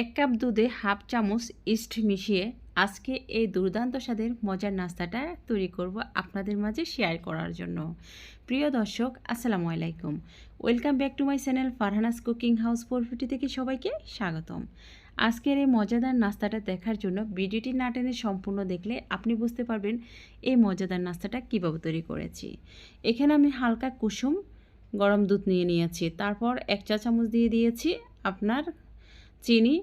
এক কাপ দুধে হাফ চামচ ইস্ট মিশিয়ে আজকে এই দুর্দান্ত স্বাদের মজার নাস্তাটা তৈরি করব আপনাদের মাঝে শেয়ার করার জন্য। প্রিয় দর্শক, আসসালামু আলাইকুম। Welcome back to my channel Farhana's cooking house four fifty থেকে সবাইকে স্বাগতম। আজকের এই মজাদার নাস্তাটা দেখার জন্য ভিডিওটি না টেনে সম্পূর্ণ দেখলে আপনি বুঝতে পারবেন এই মজাদার নাস্তাটা কীভাবে তৈরি করেছি। এখানে আমি হালকা কুসুম গরম দুধ নিয়ে নিয়েছি, তারপর এক চা চামচ দিয়ে দিয়েছি আপনার চিনি,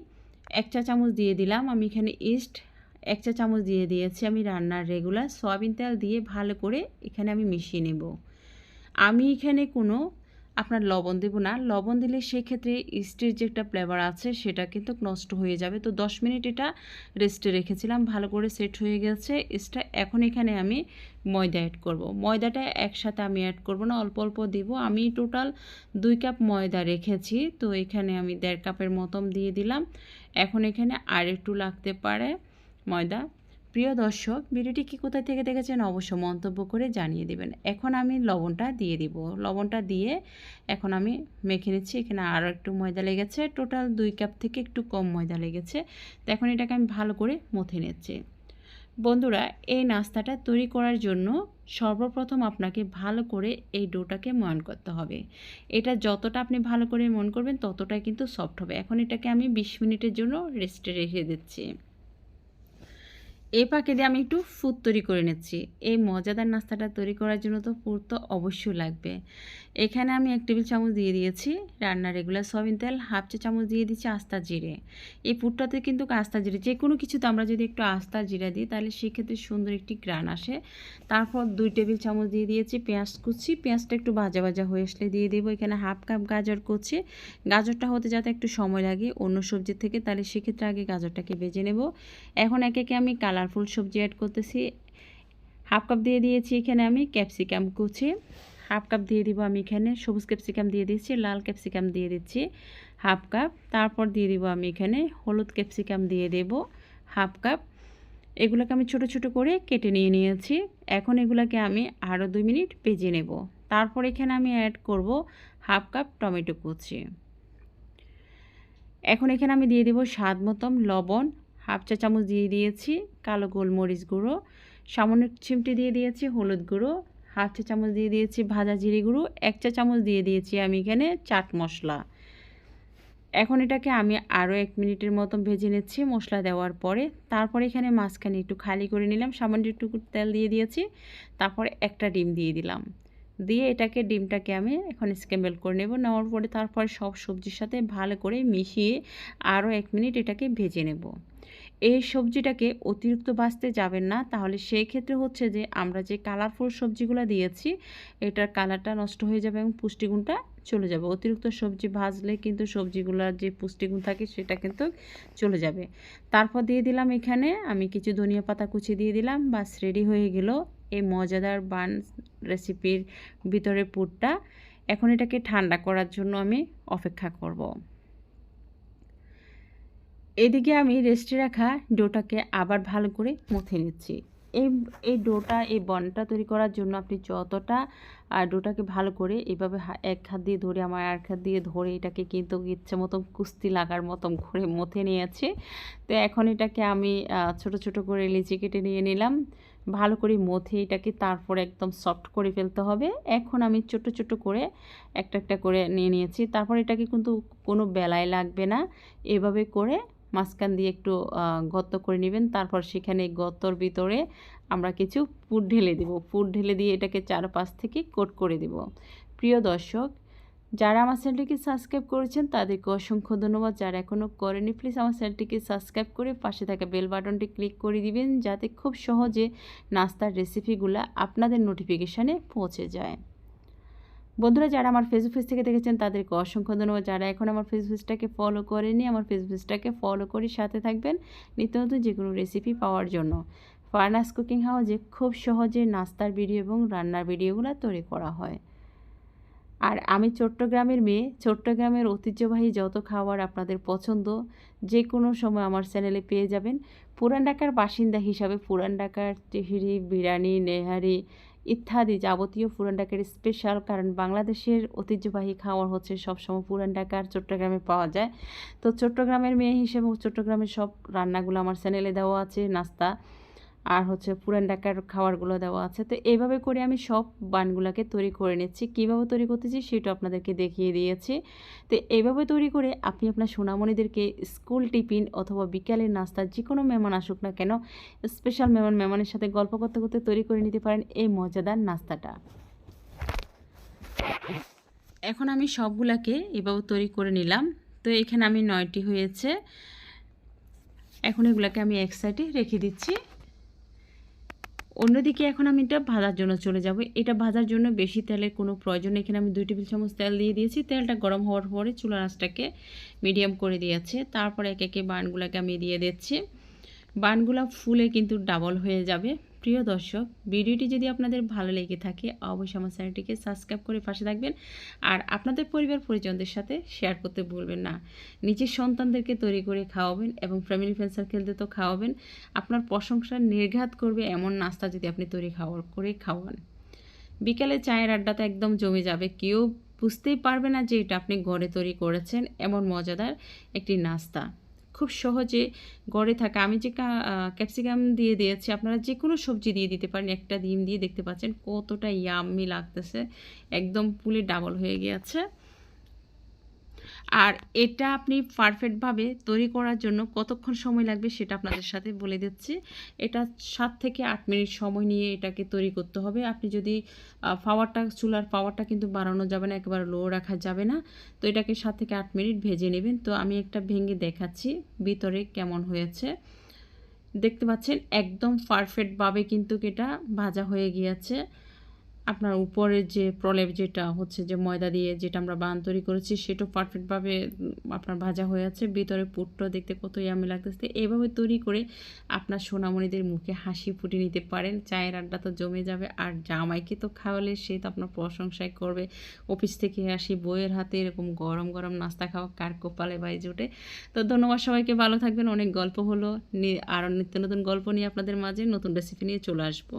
এক চা চামচ দিয়ে দিলাম। আমি এখানে ইস্ট এক চা চামচ দিয়ে দিয়েছি আমি রান্নার রেগুলার সয়াবিন তেল দিয়ে ভালো করে এখানে আমি মিশিয়ে নেব। আমি এখানে কোনো আপনার লবণ দেবো না। লবণ দিলে সেক্ষেত্রে ইস্টের যে একটা ফ্লেভার আছে, সেটা কিন্তু নষ্ট হয়ে যাবে। তো দশ মিনিট এটা রেস্টে রেখেছিলাম, ভালো করে সেট হয়ে গেছে। ইস্টটা এখন এখানে আমি ময়দা অ্যাড করব। ময়দাটা একসাথে আমি অ্যাড করব না, অল্প অল্প দিব। আমি টোটাল দুই কাপ ময়দা রেখেছি, তো এখানে আমি দেড় কাপের মতন দিয়ে দিলাম। এখন এখানে আর একটু লাগতে পারে ময়দা। প্রিয় দর্শক, ভিডিওটি কি কোথায় থেকে দেখেছেন অবশ্য মন্তব্য করে জানিয়ে দেবেন। এখন আমি লবণটা দিয়ে দিব। লবণটা দিয়ে এখন আমি মেখে নিচ্ছি। এখানে আরও একটু ময়দা লেগেছে। টোটাল দুই কাপ থেকে একটু কম ময়দা লেগেছে। তো এখন এটাকে আমি ভালো করে মথে নিচ্ছি। বন্ধুরা, এই নাস্তাটা তৈরি করার জন্য সর্বপ্রথম আপনাকে ভালো করে এই ডোটাকে ময়ন করতে হবে। এটা যতটা আপনি ভালো করে মন করবেন, ততটাই কিন্তু সফট হবে। এখন এটাকে আমি বিশ মিনিটের জন্য রেস্টে রেখে দিচ্ছি। এই পাকে দিয়ে আমি একটু ফুড তৈরি করে নিচ্ছি। এই মজাদার নাস্তাটা তৈরি করার জন্য তো পুর তো অবশ্যই লাগবে। এখানে আমি এক টেবিল চামচ দিয়ে দিয়েছি রান্নার রেগুলার সয়াবিন তেল, হাফ চা চামচ দিয়ে দিচ্ছি আস্তা জিরে। এই পুরটাতে কিন্তু আস্তা জিরে যে কোনো কিছুতে আমরা যদি একটু আস্তা জিরা দিই, তাহলে সেক্ষেত্রে সুন্দর একটি গ্রান আসে। তারপর দুই টেবিল চামচ দিয়ে দিয়েছি পেঁয়াজ কুচি। পেঁয়াজটা একটু ভাজা ভাজা হয়ে আসলে দিয়ে দেবো। এখানে হাফ কাপ গাজর কুচি। গাজরটা হতে যাতে একটু সময় লাগে অন্য সবজির থেকে, তাহলে সেক্ষেত্রে আগে গাজরটাকে বেজে নেব। এখন একে একে আমি কালারফুল সবজি অ্যাড করতেছি। হাফ কাপ দিয়ে দিয়েছি এখানে আমি ক্যাপসিকাম কুচি। হাফ কাপ দিয়ে দিব আমি এখানে সবুজ ক্যাপসিকাম দিয়ে দিচ্ছি লাল ক্যাপসিকাম দিয়ে দিচ্ছি হাফ কাপ তারপর দিয়ে দিব আমি এখানে হলুদ ক্যাপসিকাম দিয়ে দেব হাফ কাপ এগুলোকে আমি ছোট ছোট করে কেটে নিয়ে নিয়েছি। এখন এগুলোকে আমি আরও দুই মিনিট ভেজে নেব। তারপর এখানে আমি অ্যাড করব হাফ কাপ টমেটো কুচি। এখন এখানে আমি দিয়ে দেব স্বাদ মতন লবণ হাফ চা চামচ দিয়ে দিয়েছি কালো গোলমরিচ গুঁড়ো, সামান্য চিমটি দিয়ে দিয়েছি হলুদ গুঁড়ো, হাফ চা চামচ দিয়ে দিয়েছি ভাজা জিরে গুঁড়ো, এক চা চামচ দিয়ে দিয়েছি আমি এখানে চাট মশলা। এখন এটাকে আমি আরও এক মিনিটের মতো ভেজে নিচ্ছি মশলা দেওয়ার পরে। তারপরে এখানে মাঝখানে একটু খালি করে নিলাম, সামান্য একটু তেল দিয়ে দিয়েছি, তারপরে একটা ডিম দিয়ে দিলাম। দিয়ে এটাকে ডিমটাকে আমি এখন স্ক্যাম্বেল করে নেব। নেওয়ার পরে তারপরে সব সবজির সাথে ভালো করে মিশিয়ে আরও এক মিনিট এটাকে ভেজে নেব। এই সবজিটাকে অতিরিক্ত বাঁচতে যাবেন না। তাহলে সেই ক্ষেত্রে হচ্ছে যে আমরা যে কালারফুল সবজিগুলো দিয়েছি, এটার কালারটা নষ্ট হয়ে যাবে এবং পুষ্টিগুণটা চলে যাবে। অতিরিক্ত সবজি ভাজলে কিন্তু সবজিগুলোর যে পুষ্টিগুণ থাকে সেটা কিন্তু চলে যাবে। তারপর দিয়ে দিলাম এখানে আমি কিছু ধনিয়া পাতা কুচি দিয়ে দিলাম বাস রেডি হয়ে গেল। এই মজাদার বান রেসিপির ভিতরে পুরটা এখন এটাকে ঠান্ডা করার জন্য আমি অপেক্ষা করব। এদিকে আমি রেস্টে রাখা ডোটাকে আবার ভালো করে মুথে নিচ্ছি। এই এই ডোটা, এই বনটা তৈরি করার জন্য আপনি যতটা আর ডোটাকে ভালো করে এভাবে এক হাত দিয়ে ধরে, আমার এক হাত দিয়ে ধরে এটাকে কিন্তু ইচ্ছে মতন কুস্তি লাগার মতন ঘুরে মথে নিয়েছে। তো এখন এটাকে আমি ছোট ছোট করে লিচি কেটে নিয়ে নিলাম। ভালো করে মথে এটাকে তারপর একদম সফট করে ফেলতে হবে। এখন আমি ছোট ছোট করে একটা একটা করে নিয়ে নিয়েছি। তারপর এটাকে কিন্তু কোনো বেলায় লাগবে না। এভাবে করে মাঝখান দিয়ে একটু গর্ত করে নেবেন। তারপর সেখানে গর্তর ভিতরে আমরা কিছু ফুড ঢেলে দেব। ফুড ঢেলে দিয়ে এটাকে চারপাশ থেকে কোট করে দেব। প্রিয় দর্শক যারা আমার চ্যানেলটিকে সাবস্ক্রাইব করেছেন, তাদেরকে অসংখ্য ধন্যবাদ। যারা এখনও করেনি প্লিজ আমার চ্যানেলটিকে সাবস্ক্রাইব করে পাশে থাকা বেল বাটনটি ক্লিক করে দিবেন, যাতে খুব সহজে নাস্তার রেসিপিগুলো আপনাদের নোটিফিকেশানে পৌঁছে যায়। বন্ধুরা, যারা আমার ফেসবুক পেজ থেকে দেখেছেন, তাদেরকে অসংখ্য ধন্যবাদ। যারা এখন আমার ফেসবুক পেজটাকে ফলো করেনি আমার ফেসবুক পেজটাকে ফলো করে সাথে থাকবেন নিত্য নতুন যে কোনো রেসিপি পাওয়ার জন্য। ফার্নাস কুকিং হাউসে খুব সহজে নাস্তার ভিডিও এবং রান্নার ভিডিওগুলো তৈরি করা হয়। আর আমি চট্টগ্রামের মেয়ে, চট্টগ্রামের ঐতিহ্যবাহী যত খাবার আপনাদের পছন্দ যে কোনো সময় আমার চ্যানেলে পেয়ে যাবেন। পুরান ঢাকার বাসিন্দা হিসাবে পুরান ঢাকার টেহরি বিরিয়ানি, নেহারি ইত্যাদি যাবতীয় পুরান ঢাকার স্পেশাল কারণ বাংলাদেশের ঐতিহ্যবাহী খাবার হচ্ছে সবসময় পুরান ঢাকার চট্টগ্রামে পাওয়া যায়। তো চট্টগ্রামের মেয়ে হিসেবে চট্টগ্রামের সব রান্নাগুলো আমার চ্যানেলে দেওয়া আছে, নাস্তা। আর হচ্ছে পুরান ঢাকার খাবারগুলো দেওয়া আছে। তো এইভাবে করে আমি সব বানগুলোকে তৈরি করে নিচ্ছি। কীভাবে তৈরি করতেছি সেটা আপনাদেরকে দেখিয়ে দিয়েছি। তো এইভাবে তৈরি করে আপনি আপনার সোনামণিদেরকে স্কুল টিফিন অথবা বিকালের নাস্তা যে কোনো মেহমান আসুক না কেন স্পেশাল মেহমান মেহমানের সাথে গল্প করতে করতে তৈরি করে নিতে পারেন এই মজাদার নাস্তাটা। এখন আমি সবগুলাকে এভাবে তৈরি করে নিলাম। তো এখানে আমি নয়টি হয়েছে। এখন এগুলাকে আমি এক সাইডে রেখে দিচ্ছি। অন্যদিকে এখন আমি এটা ভাজার জন্য চলে যাব। এটা ভাজার জন্য বেশি তেলের কোনো প্রয়োজন এখানে আমি দুই টেবিল চামচ তেল দিয়ে দিয়েছি। তেলটা গরম হওয়ার পরে চুলার আঁচটাকে মিডিয়াম করে দিয়েছে। তারপরে একে একে বানগুলোকে আমি দিয়ে দিচ্ছি। বানগুলো ফুলে কিন্তু ডাবল হয়ে যাবে। প্রিয় দর্শক, ভিডিওটি যদি আপনাদের ভালো লেগে থাকে, অবশ্যই আমার চ্যানেলটিকে সাবস্ক্রাইব করে পাশে থাকবেন। আর আপনাদের পরিবার পরিজনদের সাথে শেয়ার করতে ভুলবেন না। নিজের সন্তানদেরকে তৈরি করে খাওয়াবেন এবং ফ্যামিলি ফ্রেন্ড সার্কেলদের তো খাওয়াবেন। আপনার প্রশংসা নির্ঘাত করবে এমন নাস্তা যদি আপনি তৈরি খাওয়ার করে খাওয়ান। বিকালে চায়ের আড্ডাতে একদম জমে যাবে। কেউ বুঝতেই পারবে না যে এটা আপনি ঘরে তৈরি করেছেন। এমন মজাদার একটি নাস্তা। খুব সহজে গড়ে থাকা। আমি যে ক্যাপসিকাম দিয়ে দিয়েছি, আপনারা যে কোনো সবজি দিয়ে দিতে পারেন। একটা ডিম দিয়ে দেখতে পাচ্ছেন কতটা ইয়াম্মি লাগতেছে। একদম পুলে ডাবল হয়ে গিয়েছে। আর এটা আপনি পারফেক্টভাবে তৈরি করার জন্য কতক্ষণ সময় লাগবে সেটা আপনাদের সাথে বলে দিচ্ছি। এটা সাত থেকে আট মিনিট সময় নিয়ে এটাকে তৈরি করতে হবে। আপনি যদি পাওয়ারটা চুলার পাওয়ারটা কিন্তু বাড়ানো যাবে না, একেবারে লো রাখা যাবে না। তো এটাকে সাত থেকে আট মিনিট ভেজে নেবেন। তো আমি একটা ভেঙে দেখাচ্ছি ভিতরে কেমন হয়েছে। দেখতে পাচ্ছেন, একদম পারফেক্টভাবে কিন্তু এটা ভাজা হয়ে গিয়েছে। আপনার উপরের যে প্রলেপ যেটা হচ্ছে যে ময়দা দিয়ে যেটা আমরা বান তৈরি করেছি সেটাও পারফেক্টভাবে আপনার ভাজা হয়ে আছে। ভিতরে পুটটা দেখতে কত ইয়ামি লাগতেছে। এইভাবে তৈরি করে আপনার সোনামণিদের মুখে হাসি ফুটে নিতে পারেন। চায়ের আড্ডা তো জমে যাবে। আর জামাইকে তো খাওয়ালে সে তো আপনার প্রশংসাই করবে। অফিস থেকে আসি বইয়ের হাতে এরকম গরম গরম নাস্তা খাওয়া কার কপালে বাই জোটে তো ধন্যবাদ সবাইকে, ভালো থাকবেন। অনেক গল্প হলো। আর নিত্য নতুন গল্প নিয়ে আপনাদের মাঝে নতুন রেসিপি নিয়ে চলে আসব।